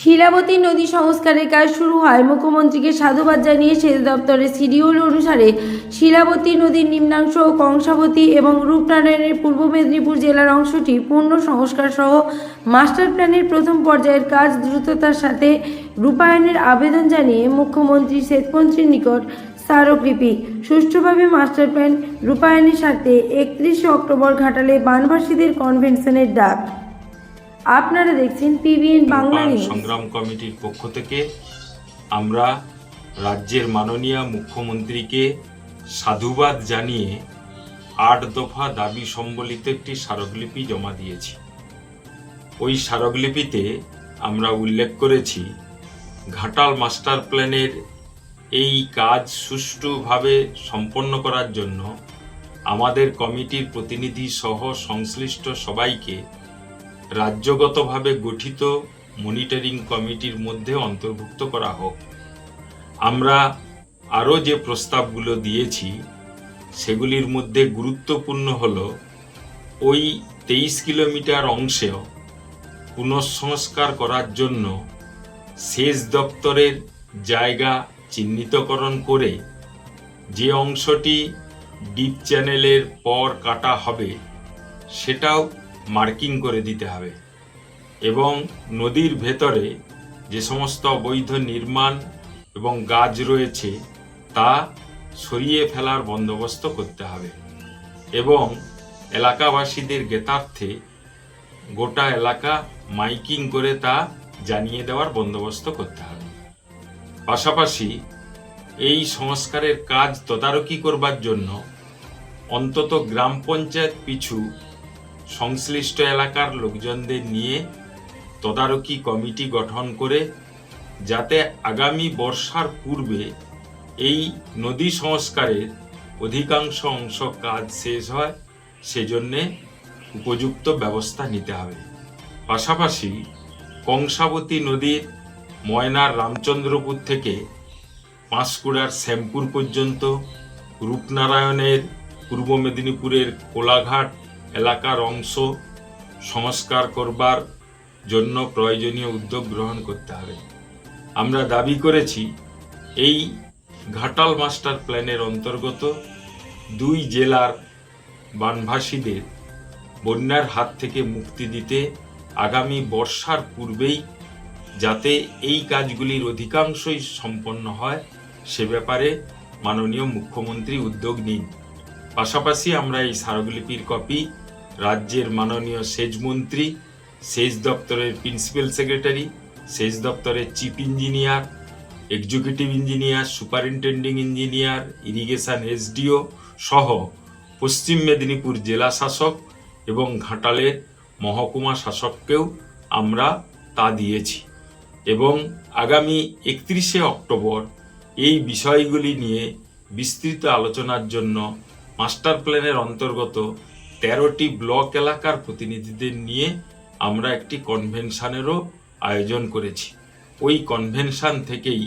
শিলাবতী নদী সংস্কারের কাজ শুরু হয়। মুখ্যমন্ত্রীকে সাধুবাদ জানিয়ে সেচ দপ্তরের শিডিউল অনুসারে শিলাবতী নদীর নিম্নাংশ, কংসাবতী এবং রূপনারায়ণের পূর্ব মেদিনীপুর জেলার অংশটি পূর্ণ সংস্কার সহ মাস্টার প্ল্যানের প্রথম পর্যায়ের কাজ দ্রুততার সাথে রূপায়ণের আবেদন জানিয়ে মুখ্যমন্ত্রী সেচমন্ত্রীর নিকট স্মারকলিপি। সুষ্ঠুভাবে মাস্টার প্ল্যান রূপায়ণের সাথে একত্রিশে অক্টোবর ঘাটালে বানভাসীদের কনভেনশনের ডাক। আপনারা দেখছেন পিবিএন বাংলা সংগ্রাম কমিটির পক্ষ থেকে আমরা রাজ্যের মাননীয় মুখ্যমন্ত্রীকে সাধুবাদ জানিয়ে আট দফা দাবি সম্বলিত একটি স্মারকলিপি জমা দিয়েছি। ওই স্মারকলিপিতে আমরা উল্লেখ করেছি ঘাটাল মাস্টার প্ল্যানের এই কাজ সুষ্ঠুভাবে সম্পন্ন করার জন্য আমাদের কমিটির প্রতিনিধি সহ সংশ্লিষ্ট সবাইকে রাজ্যগতভাবে গঠিত মনিটরিং কমিটির মধ্যে অন্তর্ভুক্ত করা হোক। আমরা আরও যে প্রস্তাবগুলো দিয়েছি, সেগুলির মধ্যে গুরুত্বপূর্ণ হল, ওই তেইশ কিলোমিটার অংশেও পুনঃসংস্কার করার জন্য সেচ দপ্তরের জায়গা চিহ্নিতকরণ করে যে অংশটি ডিপ চ্যানেলের পর কাটা হবে, সেটাও মার্কিং করে দিতে হবে। এবং নদীর ভেতরে যে সমস্ত অবৈধ নির্মাণ এবং গাছ রয়েছে, তা সরিয়ে ফেলার বন্দোবস্ত করতে হবে। এবং এলাকাবাসীদের জ্ঞাতার্থে গোটা এলাকা মাইকিং করে তা জানিয়ে দেওয়ার বন্দোবস্ত করতে হবে। পাশাপাশি এই সংস্কারের কাজ তদারকি করবার জন্য অন্তত গ্রাম পঞ্চায়েত পিছু সংশ্লিষ্ট এলাকার লোকজনদের নিয়ে তদারকি কমিটি গঠন করে যাতে আগামী বর্ষার পূর্বে এই নদী সংস্কারের অধিকাংশ অংশ কাজ শেষ হয়, সেজন্যে উপযুক্ত ব্যবস্থা নিতে হবে। পাশাপাশি কংসাবতী নদীর ময়নার রামচন্দ্রপুর থেকে পাঁশকুড়ার শ্যামপুর পর্যন্ত, রূপনারায়ণের পূর্ব মেদিনীপুরের কোলাঘাট এলাকার অংশ সংস্কার করবার জন্য প্রয়োজনীয় উদ্যোগ গ্রহণ করতে হবে। আমরা দাবি করেছি, এই ঘাটাল মাস্টার প্ল্যানের অন্তর্গত দুই জেলার বানভাসীদের বন্যার হাত থেকে মুক্তি দিতে আগামী বর্ষার পূর্বেই যাতে এই কাজগুলির অধিকাংশই সম্পন্ন হয়, সে ব্যাপারে মাননীয় মুখ্যমন্ত্রী উদ্যোগ নিন। পাশাপাশি আমরা এই স্মারকলিপির কপি রাজ্যের মাননীয় সেচ মন্ত্রী, সেচ দপ্তরের প্রিন্সিপাল সেক্রেটারি সেচ দপ্তরের chief engineer executive engineer superintending engineer irrigation SDO সহ পশ্চিম মেদিনীপুর জেলা শাসক এবং ঘাটালের মহকুমা শাসককেও আমরা তা দিয়েছি। এবং আগামী একত্রিশে অক্টোবর এই বিষয়গুলি নিয়ে বিস্তৃত আলোচনার জন্য মাস্টার প্ল্যানের অন্তর্গত তেরোটি ব্লক এলাকার প্রতিনিধিদের নিয়ে আমরা একটি কনভেনশনেরও আয়োজন করেছি। ওই কনভেনশন থেকেই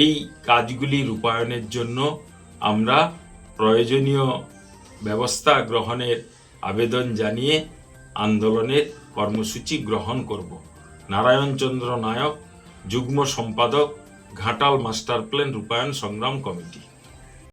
এই কাজগুলি রূপায়ণের জন্য আমরা প্রয়োজনীয় ব্যবস্থা গ্রহণের আবেদন জানিয়ে আন্দোলনের কর্মসূচি গ্রহণ করব। নারায়ণচন্দ্র নায়ক, যুগ্ম সম্পাদক, ঘাটাল মাস্টার প্ল্যান রূপায়ণ সংগ্রাম কমিটি।